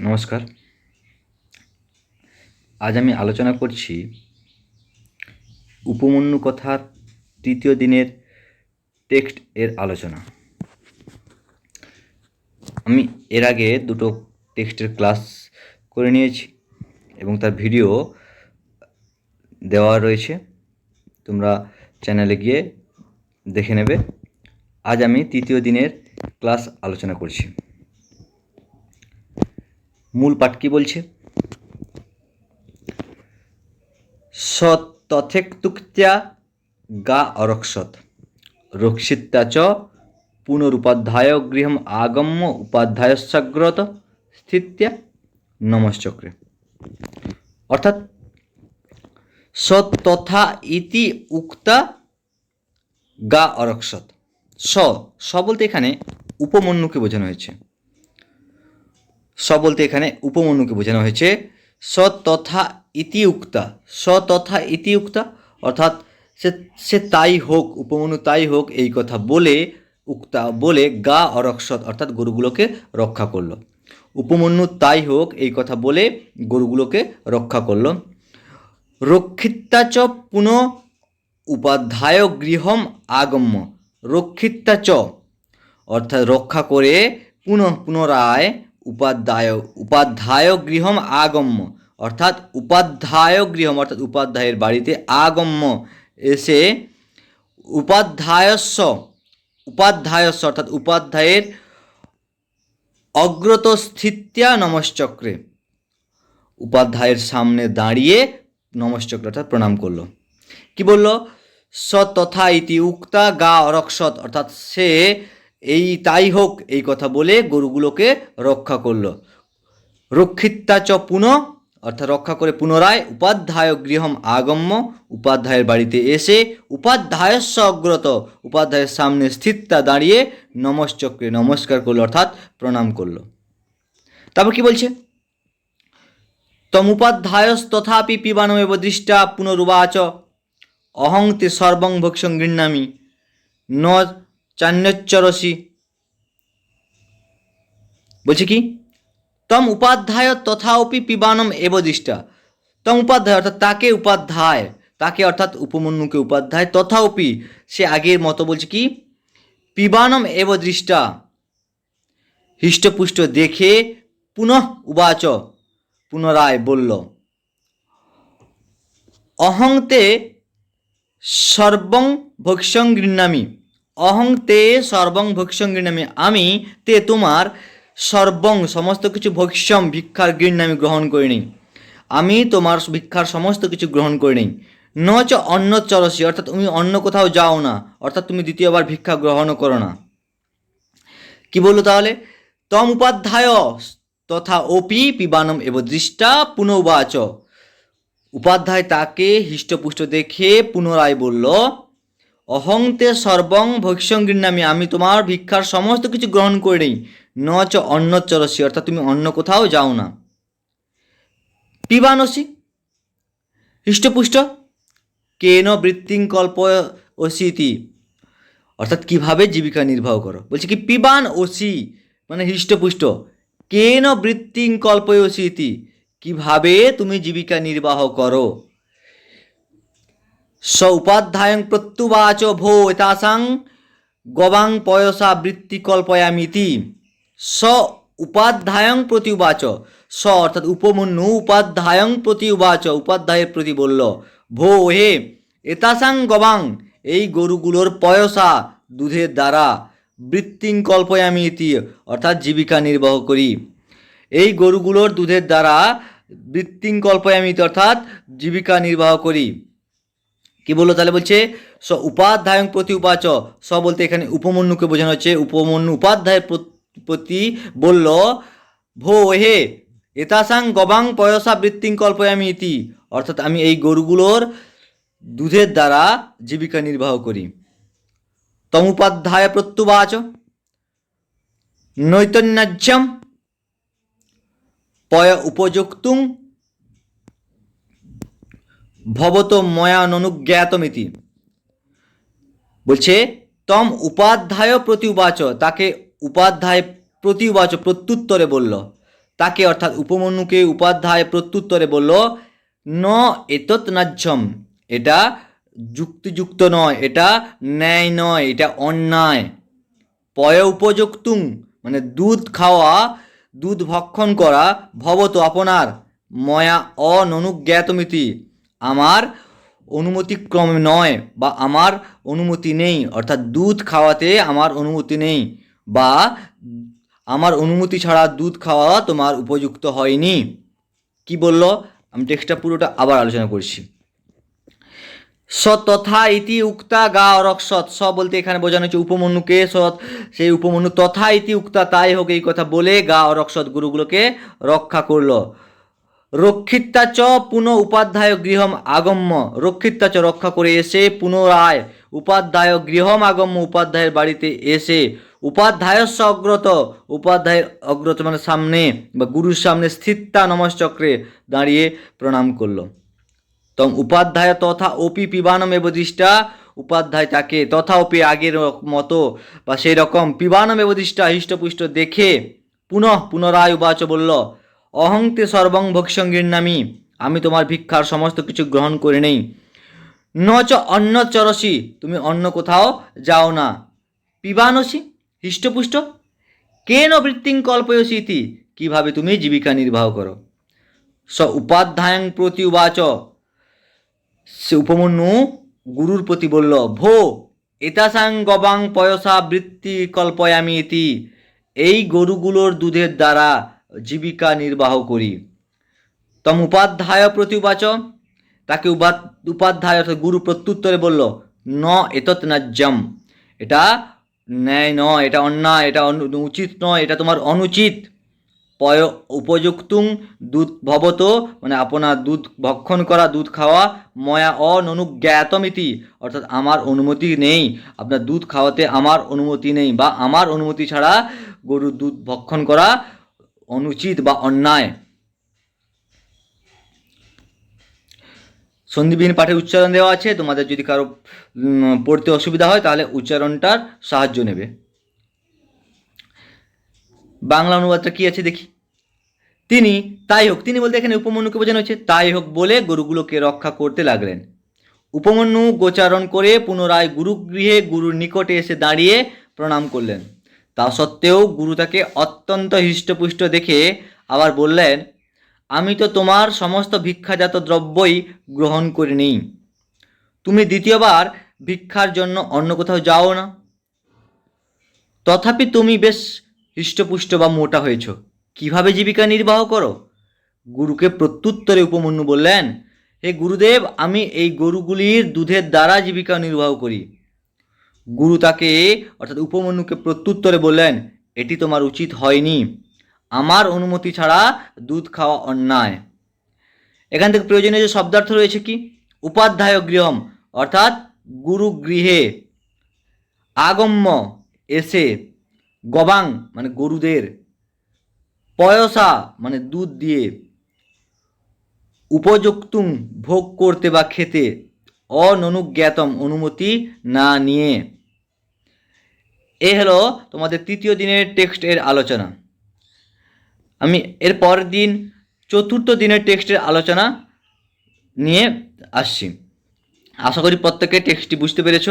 নমস্কার। আজ আমি আলোচনা করছি উপমন্যু কথার তৃতীয় দিনের টেক্সট এর আলোচনা। আমি এর আগে দুটো টেক্সটের ক্লাস করে নিয়েছি এবং তার ভিডিও দেওয়া রয়েছে। তোমরা চ্যানেলে গিয়ে দেখে নেবে। আজ আমি তৃতীয় দিনের ক্লাস আলোচনা করছি। মূল পাঠ কি বলছে? সৎ তথেক্তুক্ত্যা গা অরক্ষত রক্ষিতা চ পুনরুপাধ্যায় গৃহম আগম্য উপাধ্যায়স্যাগ্রত স্থিত্যা নমশ্চক্রে। অর্থাৎ সৎ তথা ইতি উক্তা গা অরক্ষত স স বলতে এখানে উপমন্যুকে বোঝানো হয়েছে। স বলতে এখানে উপমন্যুকে বোঝানো হয়েছে। স তথা ইতি উক্তা স তথা ইতি উক্তা অর্থাৎ সে সে তাই হোক, উপমন্যু তাই হোক, এই কথা বলে, উক্তা বলে গা অরক্ষত অর্থাৎ গরুগুলোকে রক্ষা করল। উপমন্যু তাই হোক, এই কথা বলে গরুগুলোকে রক্ষা করল। রক্ষিতা চ পুনঃ উপাধ্যায় গৃহম আগম্য। রক্ষিতা চ, অর্থাৎ রক্ষা করে পুনঃ পুনরায় উপাধ্যায় উপাধ্যায় গৃহম আগম্য। অর্থাৎ উপাধ্যায় গৃহম, অর্থাৎ উপাধ্যায়ের বাড়িতে আগম্য। এসে উপাধ্যায়স্য উপাধ্যায়স্য অর্থাৎ উপাধ্যায়ের অগ্রত স্থিত্যা নমশ্চক্রে। উপাধ্যায়ের সামনে দাঁড়িয়ে নমশ্চক্র অর্থাৎ প্রণাম করল। কি বলল? স তথা ইতি উক্তা গা অরক্ষত, অর্থাৎ সে এই তাই হোক, এই কথা বলে গরুগুলোকে রক্ষা করল। রক্ষিতা চ পুনঃ, অর্থাৎ রক্ষা করে পুনরায় উপাধ্যায় গৃহম আগম্য, উপাধ্যায়ের বাড়িতে এসে উপাধ্যায়স্য অগ্রত, উপাধ্যায়ের সামনে স্থিরতা দাঁড়িয়ে নমশ্চক্রে নমস্কার করল, অর্থাৎ প্রণাম করল। তারপর কি বলছে? তমুপাধ্যায়স্তথাপি পিবানমেব দৃষ্টা পুনরুবাচ, অহং তে সর্বং ভক্ষং গৃহ্ণামি, ন চান্যচ্চরসি বলছে কি? তম উপাধ্যায় তথাপি পিবানম এব দৃষ্টা। তম উপাধ্যায় অর্থাৎ তাকে উপাধ্যায়, তাকে অর্থাৎ উপমন্যুকে উপাধ্যায়, তথাপি সে আগের মতো বলছে কি? পিবানম এব দৃষ্টা। হৃষ্টপুষ্ট দেখে পুনঃ উবাচ, পুনরায় বলল, অহংতে সর্বং ভক্ষ্যং গৃহ্ণামি। অহং তে সর্বং ভক্ষ্যং গৃহ্ণামি আমি তে তোমার সর্বং সমস্ত কিছু ভক্ষ্যম ভিক্ষার গৃহ্ণামি গ্রহণ করে নিই আমি তোমার ভিক্ষার সমস্ত কিছু গ্রহণ করে নিই ন চ অন্ন চরসি, অর্থাৎ তুমি অন্য কোথাও যাও না, অর্থাৎ তুমি দ্বিতীয়বার ভিক্ষা গ্রহণও করো না। কি বলল তাহলে? তম উপাধ্যায় তথা ওপি পিবানম এব দৃষ্টা পুনঃবাচ উপাধ্যায় তাকে হৃষ্টপুষ্ট দেখে পুনরায় বলল অহংতে সর্বং ভক্ষ্যং আমি তোমার ভিক্ষার সমস্ত কিছু গ্রহণ করে নেই। ন চ অন্ন চরসি, অর্থাৎ তুমি অন্য কোথাও যাও না। পিবানসি, হৃষ্টপুষ্ট, কেন বৃত্তিং কল্প অসিতি? অর্থাৎ কীভাবে জীবিকা নির্বাহ করো? বলছে কি, পিবান ওসি মানে হৃষ্টপুষ্ট, কেন বৃত্তিং কল্প ইতি কীভাবে তুমি জীবিকা নির্বাহ করো? স উপাধ্যায়ং প্রত্যুবাচ ভো এতাসাং গবাং পয়সা বৃত্তি কল্পয়ামিতি স উপাধ্যায়ং প্রতি উবাচ স অর্থাৎ উপমন্যু উপাধ্যায়ং প্রতি উবাচ উপাধ্যায়ের প্রতি বলল ভো হে এতাসাং গবাং এই গরুগুলোর পয়সা দুধের দ্বারা বৃত্তিং কল্পয়ামি ইতি অর্থাৎ জীবিকা নির্বাহ করি। এই গরুগুলোর দুধের দ্বারা বৃত্তিং কল্পয়ামি ইতি অর্থাৎ জীবিকা নির্বাহ করি। কি বলল? তাহলে বলছে, স, উপাধ্যায়ং প্রতি উপাচ। স বলতে এখানে উপমন্যুকে বোঝানো হচ্ছে। উপমন্যু উপাধ্যায়ের প্রতি বলল, ভো হে এতাসাং গবাং পয়সা বৃত্তিং কল্পয়ামি ইতি। অর্থাৎ আমি এই গরুগুলোর দুধের দ্বারা জীবিকা নির্বাহ করি। তমুপাধ্যায় প্রত্যুবাচ। নৈতন্যাজ্যম পয় উপযুক্তুং ভবত ময়া ননুজ্ঞাতমিতি বলছে, তম উপাধ্যায় প্রতি তাকে উপাধ্যায় প্রতি প্রত্যুত্তরে বলল। তাকে অর্থাৎ উপমন্যুকে উপাধ্যায় প্রত্যুত্তরে বলল, ন এতৎ নাজ্যম, এটা যুক্তিযুক্ত নয়, এটা ন্যায় নয়, এটা অন্যায়। পয় উপযুক্তুং মানে দুধ খাওয়া, দুধ ভক্ষণ করা, ভবত আপনার ময়া অননুজ্ঞাতমিতি আমার অনুমতিক্রমে নয় বা আমার অনুমতি নেই, অর্থাৎ দুধ খাওয়াতে আমার অনুমতি নেই বা আমার অনুমতি ছাড়া দুধ খাওয়া তোমার উপযুক্ত হয়নি। কি বলল? আমি টেক্সটটা পুরোটা আবার আলোচনা করছি। স তথা ইতি উক্তা গা অরক্ষত স বলতে এখানে বোঝানো হচ্ছে উপমন্যুকে সৎ। সেই উপমন্যু তথা ইতি উক্তা তাই হোক এই কথা বলে গা অরক্ষত গুরুগুলোকে রক্ষা করল। রক্ষিতা চ পুনঃ উপাধ্যায় গৃহম আগম্য। রক্ষিতা চ রক্ষা করে এসে পুনরায় উপাধ্যায় গৃহম আগম্য উপাধ্যায়ের বাড়িতে এসে উপাধ্যায়স্য অগ্রত, উপাধ্যায়ের অগ্রত মানে সামনে বা গুরুর সামনে স্থিতা নমশ্চক্রে দাঁড়িয়ে প্রণাম করল। তং উপাধ্যায় তথা অপি পিবানম এব দৃষ্টা, উপাধ্যায় তাকে তথা অপি আগের মতো বা সেই রকম পিবানম এব দৃষ্টা, হৃষ্টপুষ্ট দেখে পুনঃ পুনরায় উবাচ বলল অহংতে সর্বং ভক্ষঙ্গীর নামী। আমি তোমার ভিক্ষার সমস্ত কিছু গ্রহণ করে নেই। ন চ অন্ন চরসি, তুমি অন্য কোথাও যাও না। পিবানসি, হৃষ্টপুষ্ট, কেন বৃত্তিং কল্পয়সি ইতি কীভাবে তুমি জীবিকা নির্বাহ করো? স উপাধ্যায়ং প্রতি উবাচ। সে উপমন্যু গুরুর প্রতি বলল, ভো, এতাসাং গবাং পয়সা বৃত্তি কল্পয়ামি ইতি এই গরুগুলোর দুধের দ্বারা জীবিকা নির্বাহ করি। তম উপাধ্যায় প্রতিবাচ তাকে উপাধ্যায় অর্থাৎ গুরু প্রত্যুত্তরে বলল, ন এতৎ নাজ্যম। এটা ন্যায় নয়, এটা অন্যায়, এটা উচিত নয়, এটা তোমার অনুচিত। পয় উপযুক্তুং দুধ ভবত মানে আপনার দুধ ভক্ষণ করা, দুধ খাওয়া, ময়া অননুজ্ঞাতমিতি। অর্থাৎ আমার অনুমতি নেই। আপনার দুধ খাওয়াতে আমার অনুমতি নেই, বা আমার অনুমতি ছাড়া গরুর দুধ ভক্ষণ করা অনুচিত বা অন্যায়। সন্ধিবিহীন পাঠে উচ্চারণ দেওয়া আছে, তোমাদের যদি কারও পড়তে অসুবিধা হয়, তাহলে উচ্চারণটার সাহায্য নেবে। বাংলা অনুবাদটা কি আছে দেখি? তিনি, তাই হোক, তিনি বলতে এখানে উপমন্যুকে বোঝানো হচ্ছে তাই হোক বলে গরুগুলোকে রক্ষা করতে লাগলেন। উপমন্যু গোচারণ করে পুনরায় গুরুগৃহে গুরুর নিকটে এসে দাঁড়িয়ে প্রণাম করলেন। তা সত্ত্বেও গুরু তাকে অত্যন্ত হৃষ্টপুষ্ট দেখে আবার বললেন, আমি তো তোমার সমস্ত ভিক্ষাজাত দ্রব্যই গ্রহণ করিনি তুমি দ্বিতীয়বার ভিক্ষার জন্য অন্য কোথাও যাও না। তথাপি তুমি বেশ হৃষ্টপুষ্ট বা মোটা হয়েছ। কীভাবে জীবিকা নির্বাহ করো? গুরুকে প্রত্যুত্তরে উপমন্যু বললেন, হে গুরুদেব, আমি এই গরুগুলির দুধের দ্বারা জীবিকা নির্বাহ করি। গুরু তাকে, অর্থাৎ উপমন্যুকে প্রত্যুত্তরে বললেন, এটি তোমার উচিত হয়নি। আমার অনুমতি ছাড়া দুধ খাওয়া অন্যায়। এখান থেকে প্রয়োজনীয় যে শব্দার্থ রয়েছে কি? উপাধ্যায় গৃহম, অর্থাৎ গুরু গৃহে। আগম্য, এসে, গবাং মানে গরুদের। পয়সা মানে দুধ দিয়ে। উপযুক্তুং ভোগ করতে বা খেতে। অননুজ্ঞাতম অনুমতি না নিয়ে। এ হলো তোমাদের তৃতীয় দিনের টেক্সটের আলোচনা। আমি এর পরের দিন চতুর্থ দিনের টেক্সটের আলোচনা নিয়ে আসছি। আশা করি প্রত্যেকে টেক্সটটি বুঝতে পেরেছ।